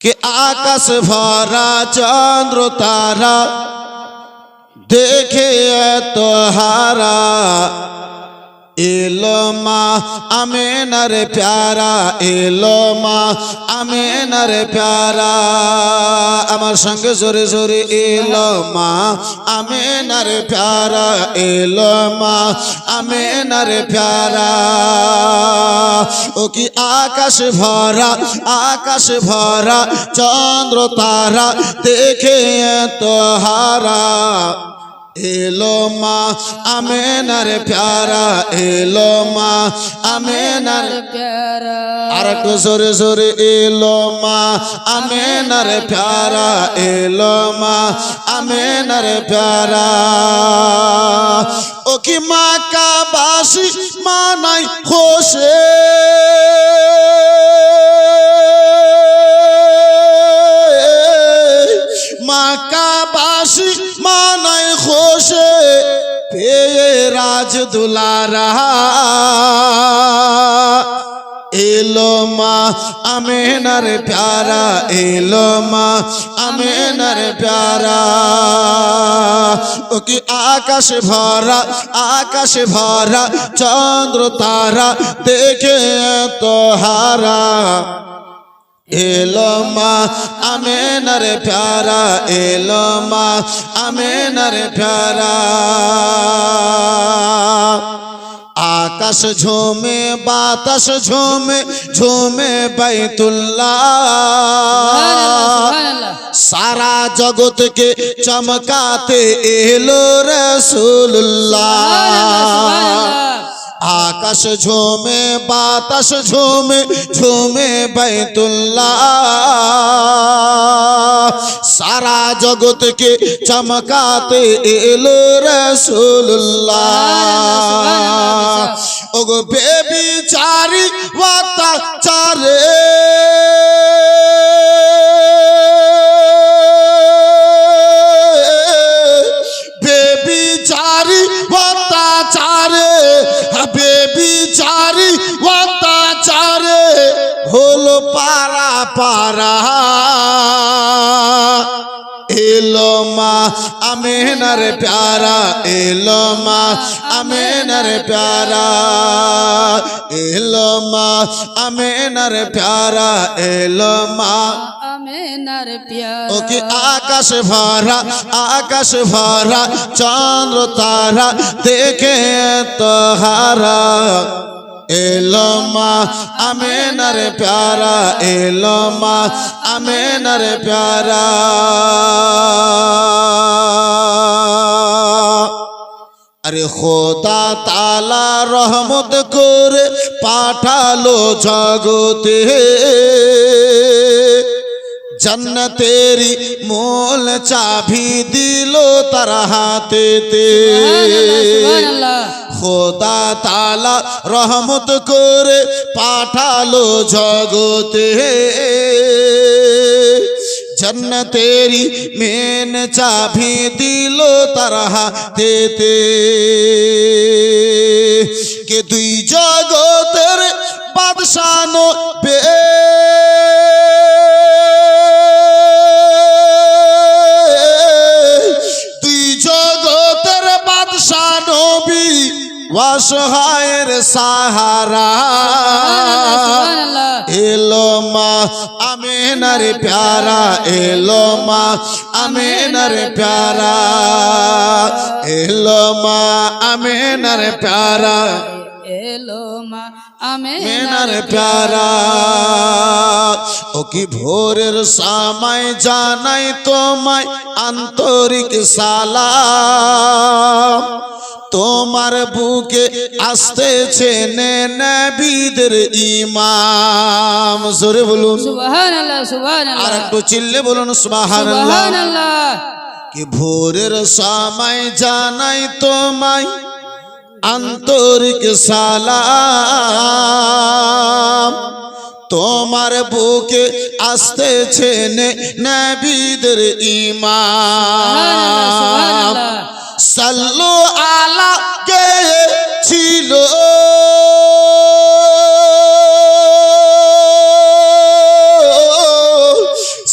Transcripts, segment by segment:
কে আকাশ ভরা চন্দ্র তারা দেখে এত হারা এলো মা আমেনার প্যারা এলো মা আমেনার প্যারা। আমার সঙ্গে জোরে জোরে এলো মা আমেনার প্যারা এলো মা আমেনার প্যারা। ও কি আকাশ ভরা আকাশ ভরা, চন্দ্র তারা, দেখে এত হারা। এলো মা আমেনার প্যারা এলো মা আমেনার প্যারা। আর একটু জোরে জোরে এলো মা আমেনার প্যারা এলো মা আমেনার প্যারা। ও কি মা কাবাসি মা নাই হোসে? দুলারা এলো মা, আমেনার প্যারা, এলো মা, আমেনার প্যারা। ও কি আকাশ ভরা আকাশ ভরা, চন্দ্র তারা, দেখে তো হারা। এলো মা আমেনার প্যারা এলো মা আমেনার প্যারা। আকাশ ঝোমে, বাতাস ঝোমে ঝোমে বাইতুল্লাহ। সারা জগৎকে চমকাতে এলো রসুল্লাহ আকাশ ঝোমে, বাতাস ঝোমে ঝোমে বাইতুল্লাহ। সারা জগৎকে চমকাতে এলো রসুল্লাহ ওগো বেবি চারি ওয়াতা চারে পারা পারা এলো মা আমেনার প্যারা। এলো মা আমেনার প্যারা। এলো মা আমেনার প্যারা। এলো মা। ওকে আকাশ ভরা আকাশ ভরা চন্দ্র তারা দেখে তো হারা। এলো মা আমেনার প্যারা এলো মা আমেনার প্যারা। আরে খোদা তালা রহমত করে পাঠালো জগতে। জন্নতেরি মোল চাবি দিল তার হাতেতে। খোদা তালা রহমত করে পাঠালো জগতে। জন্নতেরি মেন চাবি দিল তার হাতেতে। কে দুই জগতের বাদশানো বে অসহায়ের সাহারা। এলো মা আমেনার প্যারা এলো মা আমেনার প্যারা। এলো মা আমেনার প্যারা। এলো মা আমেনার প্যারা। ও কি ভোরের সামাই জানাই তোমায় আন্তরিক সালাম। তোমার বুকে আসতেছে নবীদের ইমাম। জোরে বলুন। সুবহানাল্লাহ আর একটু চিল্লে বলুন সুবহানাল্লাহ। সুবহানাল্লাহ। কি ভোরের সময় জানাই তোমায় আন্তরিক সালাম। তোমার বুকে আসতেছে নবীদের ইমাম। সুবহানাল্লাহ। সাল্লু আলা কে ছিল?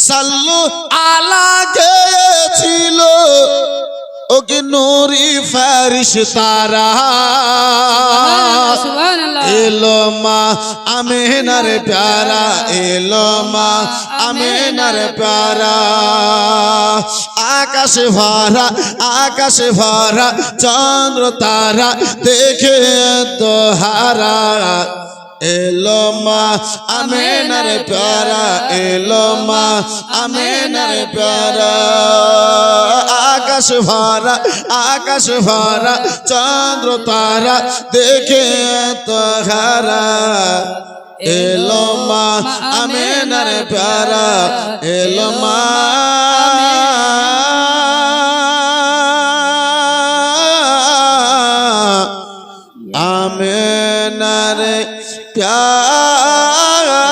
সাল্লু আলা গেছিল ওকে নুরি ফারিস তারা এলো মা নারে প্যারা এলো মা নারে প্যারা। আকাশে ভরা আকাশে ভরা, চন্দ্র তারা, দেখে দোহারা এলো মা আমেনার প্যারা এলো মা আমেনার প্যারা। আকাশ ভরা আকাশ ভরা, চন্দ্র তারা, দেখে তোহারা। এলো মা আমেনার প্যারা এলো মা আমেনার প্যারা